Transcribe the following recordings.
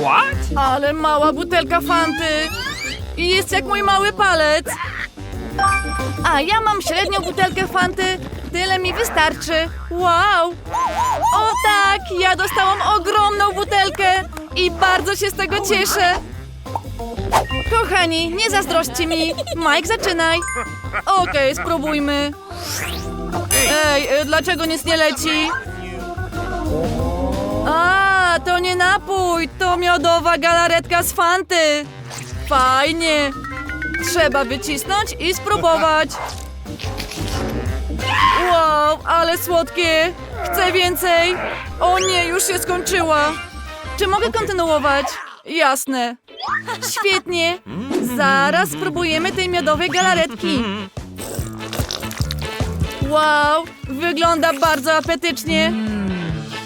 What? Ale mała butelka fanty. I jest jak mój mały palec. A ja mam średnią butelkę fanty. Tyle mi wystarczy. Wow! O tak, ja dostałam ogromną butelkę i bardzo się z tego cieszę. Kochani, nie zazdrośćcie mi. Mike, zaczynaj. Okej, spróbujmy. Ej, y, dlaczego nic nie leci? A, to nie napój, to miodowa galaretka z Fanty. Fajnie. Trzeba wycisnąć i spróbować. Wow, ale słodkie. Chcę więcej. O nie, już się skończyła. Czy mogę kontynuować? Jasne. Świetnie. Zaraz spróbujemy tej miodowej galaretki. Wow, wygląda bardzo apetycznie.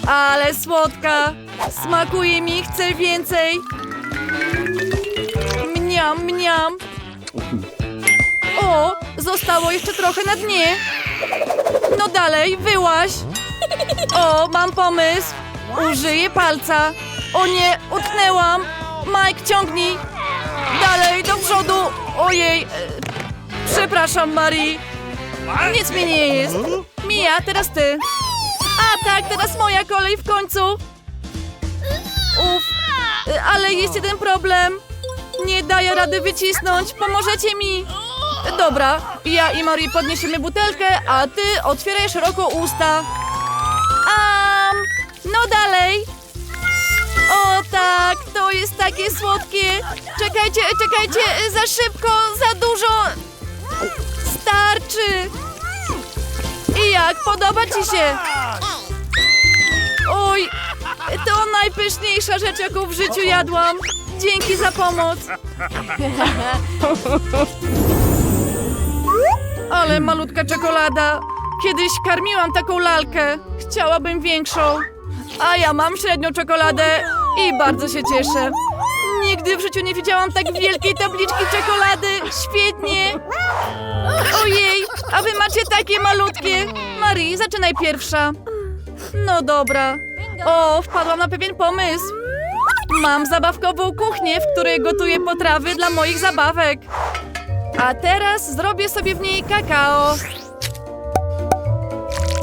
Ale słodka. Smakuje mi, chcę więcej. Mniam, mniam. O, zostało jeszcze trochę na dnie. No dalej, wyłaś. O, mam pomysł. Użyję palca. O nie, utknęłam. Mike, ciągnij. Dalej, do przodu. Ojej. e, Przepraszam, Marii. Nic mi nie jest. Mija, teraz ty. A tak, teraz moja kolej w końcu. Uf, y, ale jest jeden problem. Nie daję rady wycisnąć. Pomożecie mi? Dobra, ja i Marie podniesiemy butelkę, a ty otwieraj szeroko usta. Am, no dalej. O tak, to jest takie słodkie. Czekajcie, czekajcie, za szybko, za dużo. Starczy. I jak, podoba ci się? To najpyszniejsza rzecz, jaką w życiu jadłam. Dzięki za pomoc. Ale malutka czekolada. Kiedyś karmiłam taką lalkę. Chciałabym większą. A ja mam średnią czekoladę i bardzo się cieszę. Nigdy w życiu nie widziałam tak wielkiej tabliczki czekolady. Świetnie. Ojej, a wy macie takie malutkie. Marii, zaczynaj pierwsza. No dobra. O, wpadłam na pewien pomysł. Mam zabawkową kuchnię, w której gotuję potrawy dla moich zabawek. A teraz zrobię sobie w niej kakao.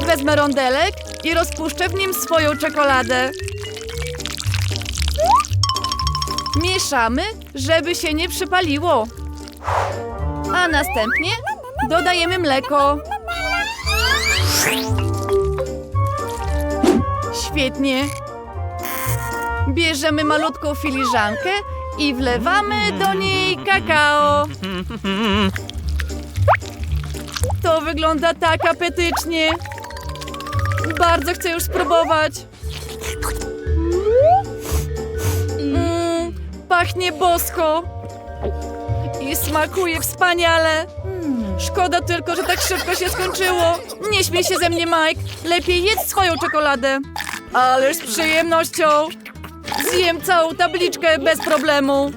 Wezmę rondelek i rozpuszczę w nim swoją czekoladę. Mieszamy, żeby się nie przypaliło. A następnie dodajemy mleko. Świetnie. Bierzemy malutką filiżankę i wlewamy do niej kakao. To wygląda tak apetycznie. Bardzo chcę już spróbować. Mm, pachnie bosko. I smakuje wspaniale. Szkoda tylko, że tak szybko się skończyło. Nie śmiej się ze mnie, Mike. Lepiej jedz swoją czekoladę. Ależ z przyjemnością. Zjem całą tabliczkę bez problemu.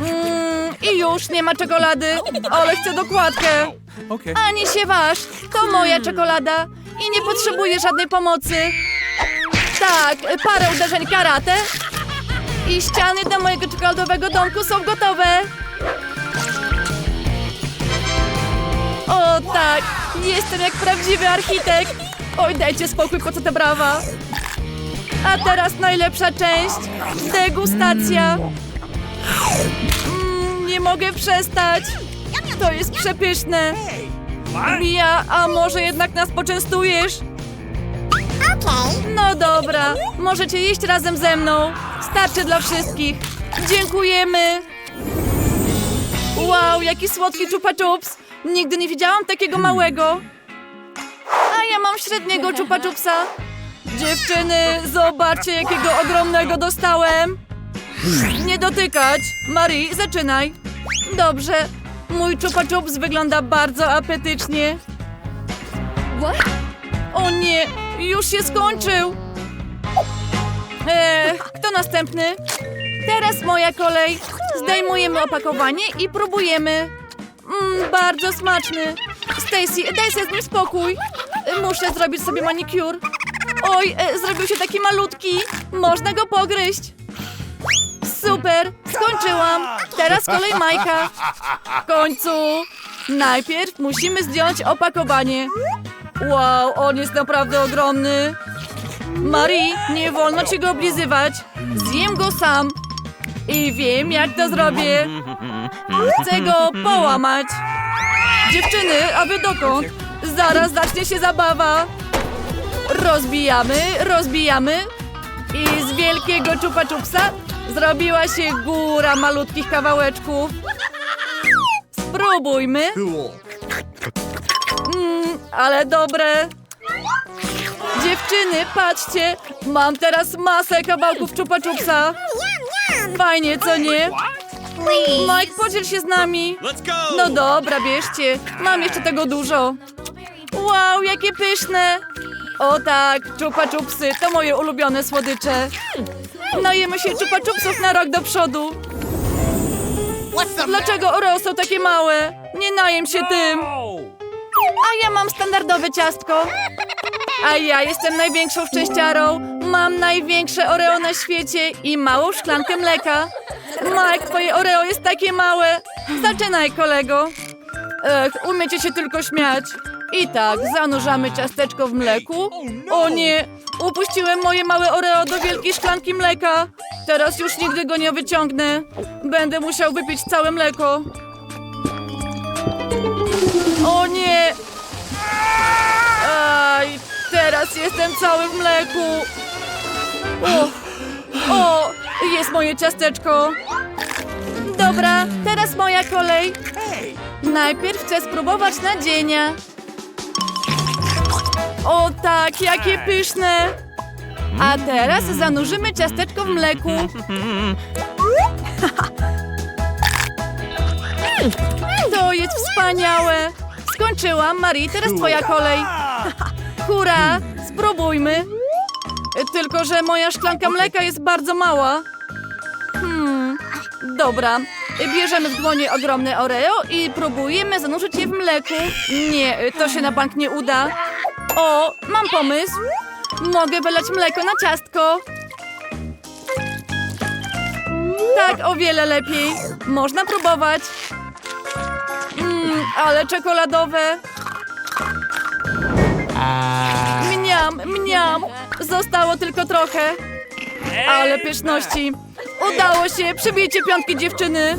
Mm, I już nie ma czekolady, ale chcę dokładkę. Okay. Ani się waż, to moja czekolada i nie potrzebuję żadnej pomocy. Tak, parę uderzeń karate i ściany do mojego czekoladowego domku są gotowe. O tak, jestem jak prawdziwy architekt. Oj, dajcie spokój, po co te brawa. A teraz najlepsza część, degustacja. Mm, nie mogę przestać. To jest przepyszne. Mia, a może jednak nas poczęstujesz? No dobra, możecie jeść razem ze mną. Starczy dla wszystkich. Dziękujemy. Wow, jaki słodki chupa chups. Nigdy nie widziałam takiego małego. Ja mam średniego chupa chupsa. Dziewczyny, zobaczcie jakiego ogromnego dostałem. Nie dotykać. Marie, zaczynaj. Dobrze. Mój chupa chups wygląda bardzo apetycznie. O nie, już się skończył. Eee, kto następny? Teraz moja kolej. Zdejmujemy opakowanie i próbujemy. Mmm, bardzo smaczny. Stacy, daj sobie z nim spokój. Muszę zrobić sobie manikur. Oj, e, zrobił się taki malutki. Można go pogryźć. Super, skończyłam. Teraz kolej Majka. W końcu. Najpierw musimy zdjąć opakowanie. Wow, on jest naprawdę ogromny. Marii, nie wolno ci go oblizywać. Zjem go sam. I wiem, jak to zrobię. Chcę go połamać. Dziewczyny, a wy dokąd? Zaraz zacznie się zabawa. Rozbijamy, rozbijamy. I z wielkiego czupa czupsa zrobiła się góra malutkich kawałeczków. Spróbujmy. Mm, ale dobre. Dziewczyny, patrzcie, mam teraz masę kawałków czupa czupsa. Fajnie, co nie? Mike, podziel się z nami. Let's go. No dobra, bierzcie. Mam jeszcze tego dużo. Wow, jakie pyszne. O tak, czupa czupsy, to moje ulubione słodycze. Najemy się czupa czupsów na rok do przodu. Dlaczego Oreo są takie małe? Nie najem się tym. A ja mam standardowe ciastko. A ja jestem największą szczęściarą. Mam największe Oreo na świecie i małą szklankę mleka. Mike, twoje Oreo jest takie małe. Zaczynaj, kolego. Ech, umiecie się tylko śmiać. I tak, zanurzamy ciasteczko w mleku. O nie, upuściłem moje małe Oreo do wielkiej szklanki mleka. Teraz już nigdy go nie wyciągnę. Będę musiał wypić całe mleko. O nie! Aj, teraz jestem cały w mleku. O, o, jest moje ciasteczko. Dobra, teraz moja kolej. Najpierw chcę spróbować nadzienia. O tak, jakie pyszne. A teraz zanurzymy ciasteczko w mleku. To jest wspaniałe. Skończyłam, Marie, teraz twoja kolej. Hurra, spróbujmy. Tylko, że moja szklanka mleka jest bardzo mała. Hmm, dobra. Bierzemy w dłonie ogromne Oreo i próbujemy zanurzyć je w mleku. Nie, to się na bank nie uda. O, mam pomysł. Mogę wylać mleko na ciastko. Tak, o wiele lepiej. Można próbować. Mmm, ale czekoladowe. Mniam. Zostało tylko trochę. Ale pyszności. Udało się. Przybijcie piątki, dziewczyny.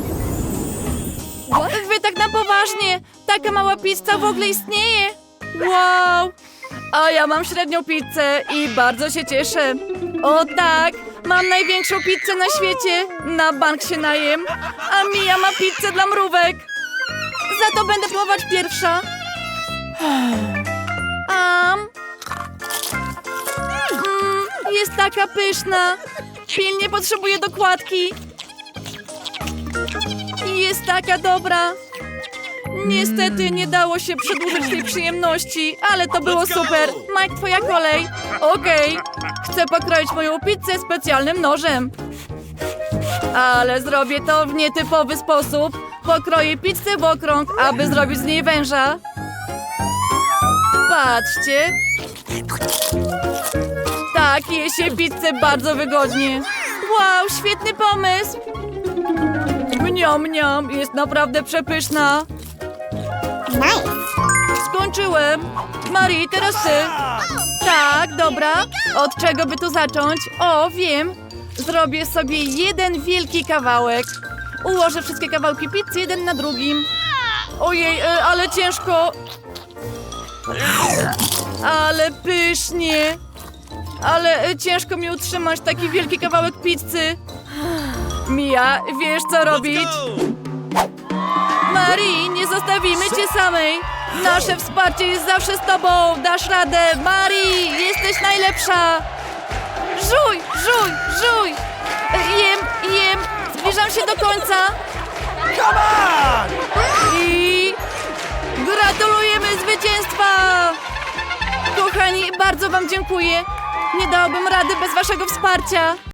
Wy tak na poważnie. Taka mała pizza w ogóle istnieje. Wow. A ja mam średnią pizzę i bardzo się cieszę. O tak, mam największą pizzę na świecie. Na bank się najem. A Mia ma pizzę dla mrówek. Za to będę próbować pierwsza. Am. Jest taka pyszna. Pilnie potrzebuję dokładki. Jest taka dobra. Niestety nie dało się przedłużyć tej przyjemności, ale to było super. Mike, twoja kolej. Okej. Chcę pokroić moją pizzę specjalnym nożem. Ale zrobię to w nietypowy sposób. Pokroję pizzę w okrąg, aby zrobić z niej węża. Patrzcie. Tak, je się pizzę bardzo wygodnie. Wow, świetny pomysł. Mniam, mniam, jest naprawdę przepyszna. Skończyłem. Marii, teraz ty. Tak, dobra. Od czego by tu zacząć? O, wiem. Zrobię sobie jeden wielki kawałek. Ułożę wszystkie kawałki pizzy jeden na drugim. Ojej, e, ale ciężko. Ale pysznie. Ale e, ciężko mi utrzymać taki wielki kawałek pizzy. Mia, wiesz co robić? Marii, nie zostawimy cię samej. Nasze wsparcie jest zawsze z tobą. Dasz radę. Marii, jesteś najlepsza. Żuj, żuj, żuj. Jem, jem. Zbliżam się do końca. Come on. I gratulujemy zwycięstwa! Kochani, bardzo wam dziękuję. Nie dałabym rady bez waszego wsparcia.